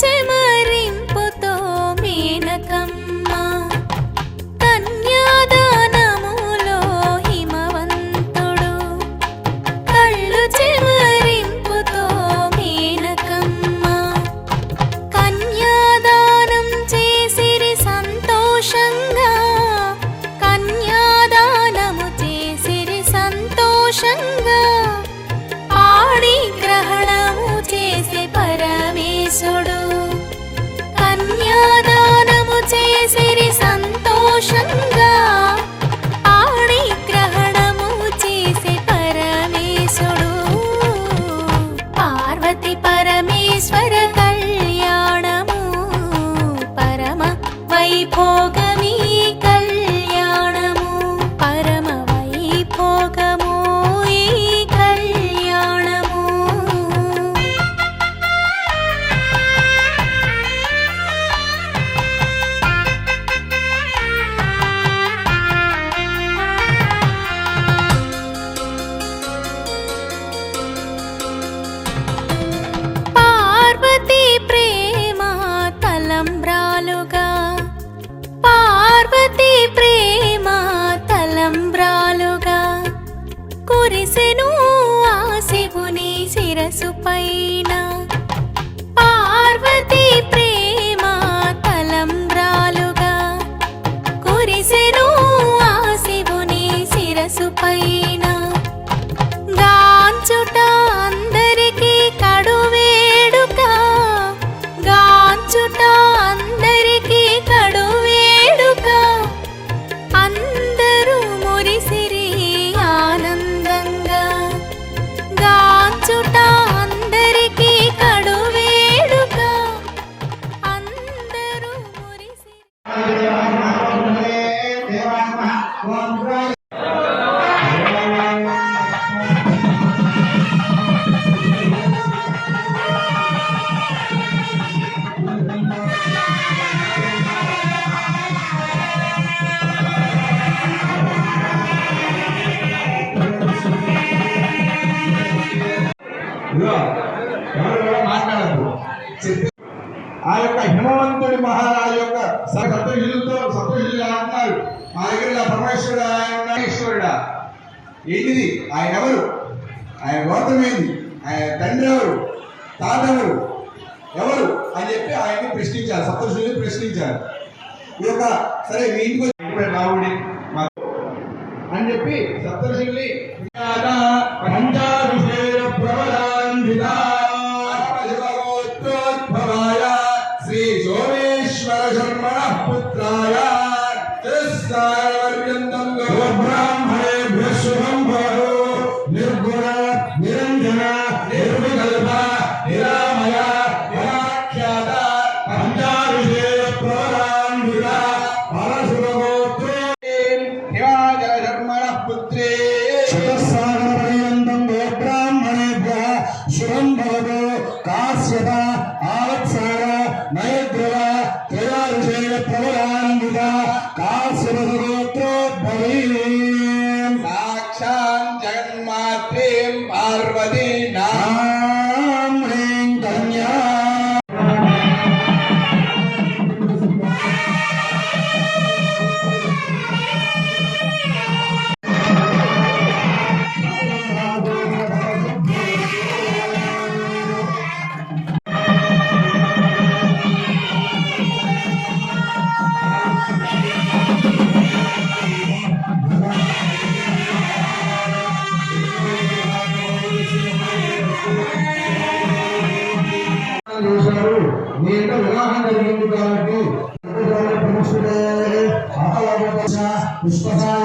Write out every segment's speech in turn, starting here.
பச்சை ஈஸ்வரன் చెప్పి సప్తర్షుల్ని వివాహం జరిగింది కాబట్టి పుష్పసాయ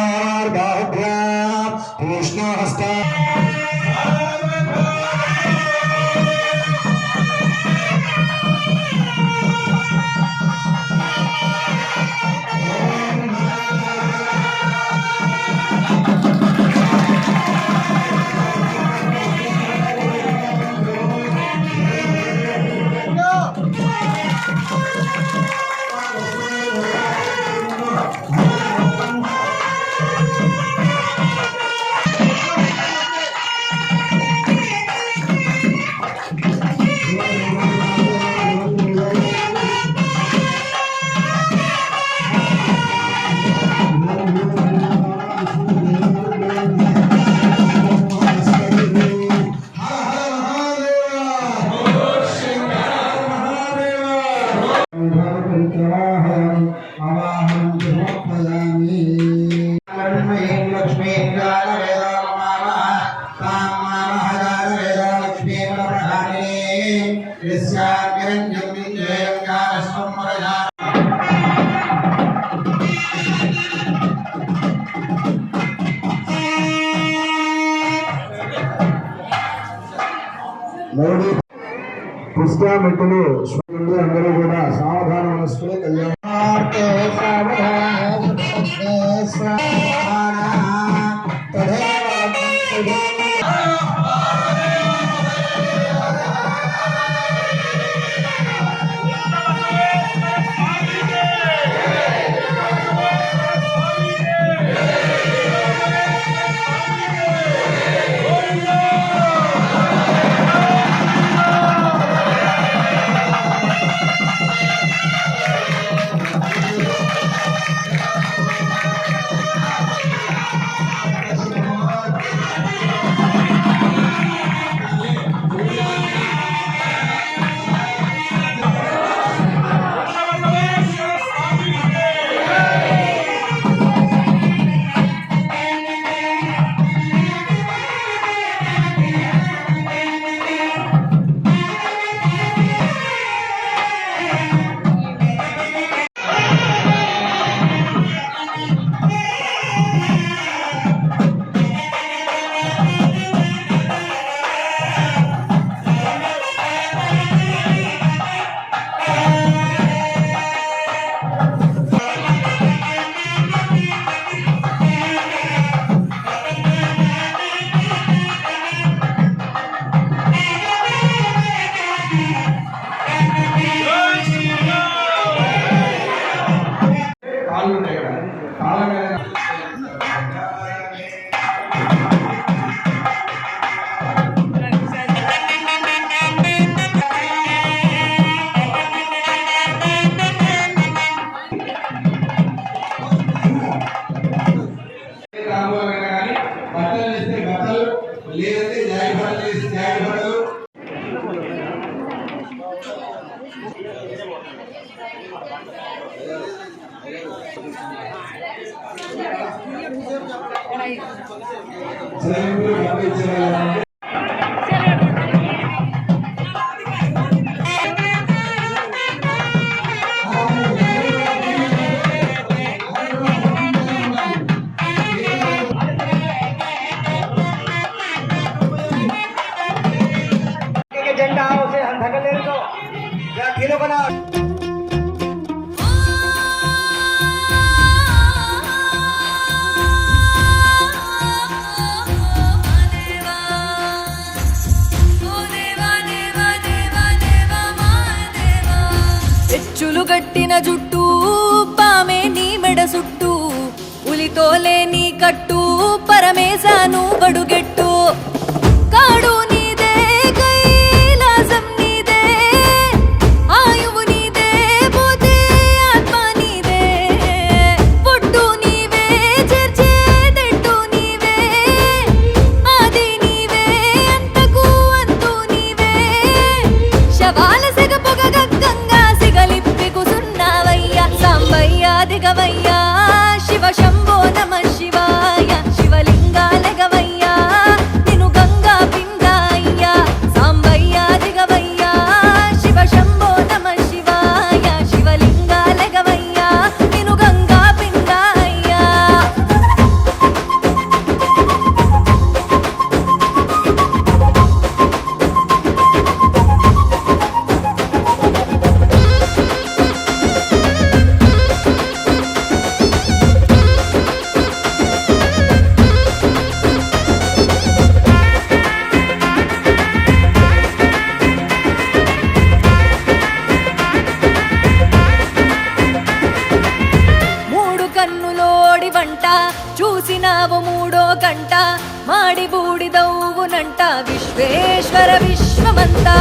यस्याग्रन्यं विजयं कालस्वं वरदा మోడీ కృష్ణా మెట్టులు తోలేని కట్టు పరమేశాను బడుగెట్టు வந்தா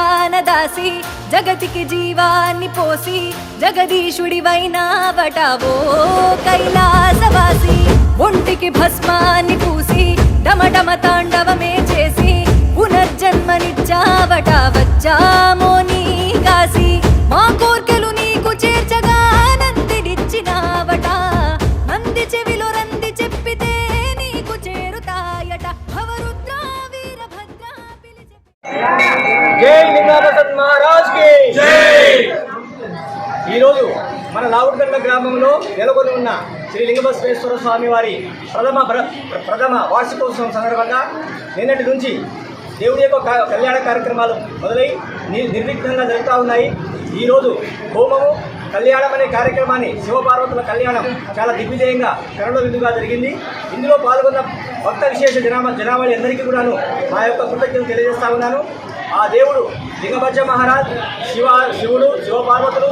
రాసి జగతికి జీవాన్ని పోసి జగదీశుడివైనావట ఓ కైలాసవాసి. ఒంటికి భస్మాన్ని పూసి డమడమ తాండవమే చేసి పునర్జన్మనిచ్చావట వచ్చామో నీ కాసి. మా కోర్కెలు నీకు చేర్చగా నందినిచ్చినావట నంది చెవిలో జై లింగాపసత్ మహారాజ్కి. ఈరోజు మన లావుడ్గండ గ్రామంలో నెలకొని ఉన్న శ్రీ లింగబసవేశ్వర స్వామి వారి ప్రథమ ప్ర- ప్రథమ వార్షికోత్సవం సందర్భంగా నిన్నటి నుంచి దేవుడి యొక్క కళ్యాణ కార్యక్రమాలు మొదలై నిర్విఘ్నంగా జరుగుతూ ఉన్నాయి. ఈరోజు హోమము కళ్యాణం అనే కార్యక్రమాన్ని శివపార్వతుల కళ్యాణం చాలా దిగ్విజయంగా కరణ విందుగా జరిగింది. ఇందులో పాల్గొన్న భక్త విశేష జనాభా జనావళి అందరికీ కూడాను మా యొక్క కృతజ్ఞతలు తెలియజేస్తా ఉన్నాను. ఆ దేవుడు లింగభద్ర మహారాజ్ శివ శివుడు శివపార్వతులు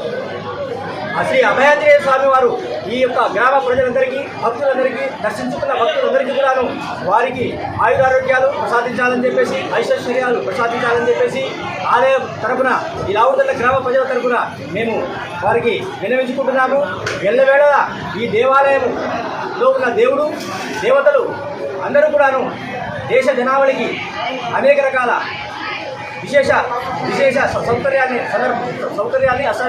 శ్రీ అభయాంజనేయ స్వామి వారు ఈ యొక్క గ్రామ ప్రజలందరికీ భక్తులందరికీ దర్శించుకున్న భక్తులందరికీ కూడాను వారికి ఆయురారోగ్యాలు ప్రసాదించాలని చెప్పేసి ఐశ్వర్యాలు ప్రసాదించాలని చెప్పేసి ఆలయం తరపున ఈ రావుదల్ల గ్రామ ప్రజల తరపున మేము వారికి వినవించుకుంటున్నాము. ఎల్లవేళ ఈ దేవాలయంలో ఉన్న దేవుడు దేవతలు అందరూ కూడాను దేశ జనావళికి అనేక రకాల విశేష విశేష సౌకర్యాన్ని సౌకర్యాన్ని అస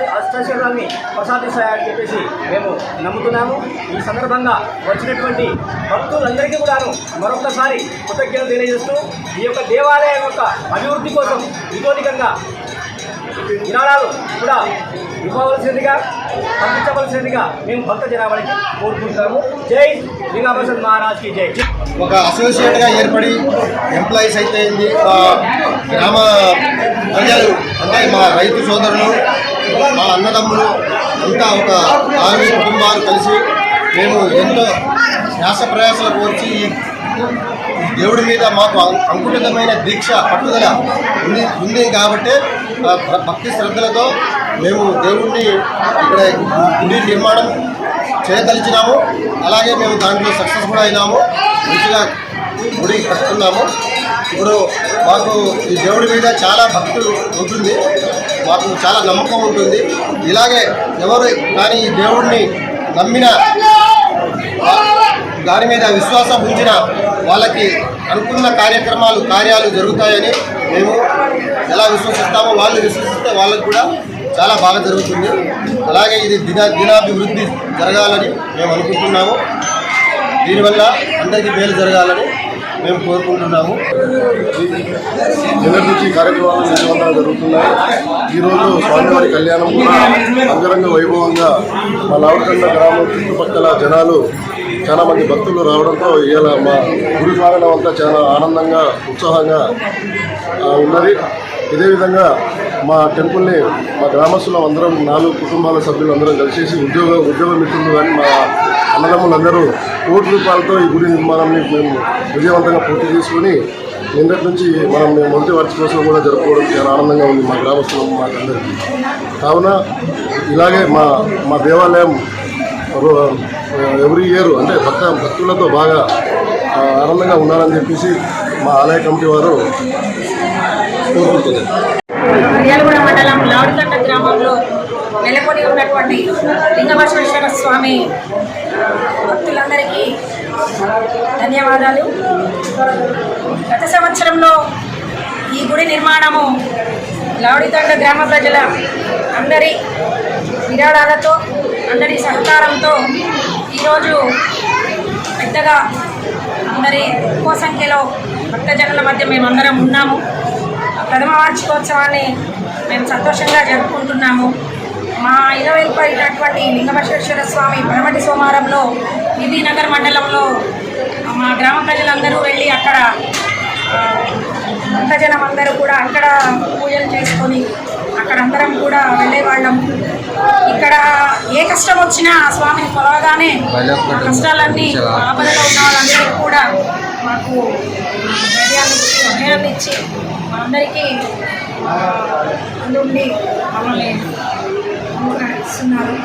ప్రసాదిస్తాయని చెప్పేసి మేము నమ్ముతున్నాము. ఈ సందర్భంగా వచ్చినటువంటి భక్తులందరికీ కూడాను మరొకసారి కృతజ్ఞతలు తెలియజేస్తూ ఈ యొక్క దేవాలయం యొక్క అభివృద్ధి కోసం ఇతోధికంగా విరాళాలు కూడా ఇవ్వవలసిందిగా పంపించవలసిందిగా మేము భక్త జనాభాకి కోరుకుంటున్నాము. జై లింగాభసన్ మహారాజ్కి జై. ఒక అసోసియేట్గా ఏర్పడి ఎంప్లాయీస్ అయితే మా గ్రామ ప్రజలు అంటే మా రైతు సోదరులు మా అన్నదమ్ములు అంతా ఒక ఆరు కుటుంబాలు కలిసి మేము ఎంతో శ్వాస ప్రయాసాలు కోర్చి దేవుడి మీద మాకు అంకుటితమైన దీక్ష పట్టుదల ఉంది ఉంది కాబట్టి భక్తి శ్రద్ధలతో మేము దేవుణ్ణి ఇక్కడ గుడి నిర్మాణం చేయదలిచినాము అలాగే మేము దాంట్లో సక్సెస్ కూడా అయినాము. మంచిగా గుడి కట్టుకున్నాము. ఇప్పుడు మాకు ఈ దేవుడి మీద చాలా భక్తి ఉంటుంది. మాకు చాలా నమ్మకం ఉంటుంది. ఇలాగే ఎవరు కానీ ఈ దేవుడిని నమ్మిన దాని మీద విశ్వాసం ఉంచిన వాళ్ళకి అనుకున్న కార్యక్రమాలు కార్యాలు జరుగుతాయని మేము ఎలా విశ్వసిస్తామో వాళ్ళు విశ్వసిస్తే వాళ్ళకు కూడా చాలా బాగా జరుగుతుంది. అలాగే ఇది దిన దినాభివృద్ధి జరగాలని మేము అనుకుంటున్నాము. దీనివల్ల అందరికీ మేలు జరగాలని మేము కోరుకుంటున్నాము. నిన్నటి నుంచి కార్యక్రమాలు విజయవంతంగా జరుగుతున్నాయి. ఈరోజు స్వామివారి కళ్యాణం కూడా అంగరంగ వైభవంగా మా లావకండ గ్రామం చుట్టుపక్కల జనాలు చాలా మంది భక్తులు రావడంతో ఇవాళ మా గుడి స్వాగతం అంతా చాలా ఆనందంగా ఉత్సాహంగా ఉన్నది. ఇదే విధంగా మా టెంపుల్ని మా గ్రామస్తులం అందరం నాలుగు కుటుంబాల సభ్యులు అందరం కలిసేసి ఉద్యోగ ఉద్యోగ మిత్రులు కానీ మా అన్నదమ్ములందరూ కోటి రూపాయలతో ఈ గుడి నిర్మాణాన్ని మేము విజయవంతంగా పూర్తి చేసుకొని నిన్నటి నుంచి మనం మేము మొదటి వార్షికోత్సవం కూడా జరుపుకోవడం చాలా ఆనందంగా ఉంది మా గ్రామస్తులం మాకందరికీ. కావున ఇలాగే మా మా దేవాలయం ఎవ్రీ ఇయర్ అంటే భక్త భక్తులతో బాగా ఆనందంగా ఉండాలని చెప్పేసి మా ఆలయ కమిటీ వారు కోరుకుంటుంది మిర్యాలగూడ మండలం లావుడికండ గ్రామంలో నెలకొని ఉన్నటువంటి లింగబసవేశ్వర స్వామి భక్తులందరికీ ధన్యవాదాలు. గత సంవత్సరంలో ఈ గుడి నిర్మాణము లావుడితండ గ్రామ ప్రజల అందరి విరాళాలతో అందరి సహకారంతో ఈరోజు పెద్దగా అందరి ఎక్కువ సంఖ్యలో భక్తజనుల మధ్య మేమందరం ఉన్నాము. ప్రథమ వార్షికోత్సవాన్ని మేము సంతోషంగా జరుపుకుంటున్నాము. మా ఇరవైపడినటువంటి లింగబసవేశ్వర స్వామి పరమటి సోమవారంలో నగర్ మండలంలో మా గ్రామ ప్రజలందరూ వెళ్ళి అక్కడ భక్తజనం అందరూ కూడా అక్కడ పూజలు చేసుకొని అక్కడ అందరం కూడా వెళ్ళేవాళ్ళం. ఇక్కడ ఏ కష్టం వచ్చినా ఆ స్వామిని కొలవగానే కష్టాలన్నీ ఆపదలో ఉన్న వాళ్ళందరికీ కూడా మాకు ధైర్యాన్ని ఇచ్చి మనందరికీ ఆ, అందుండి మమ్మల్ని ఇస్తున్నారు.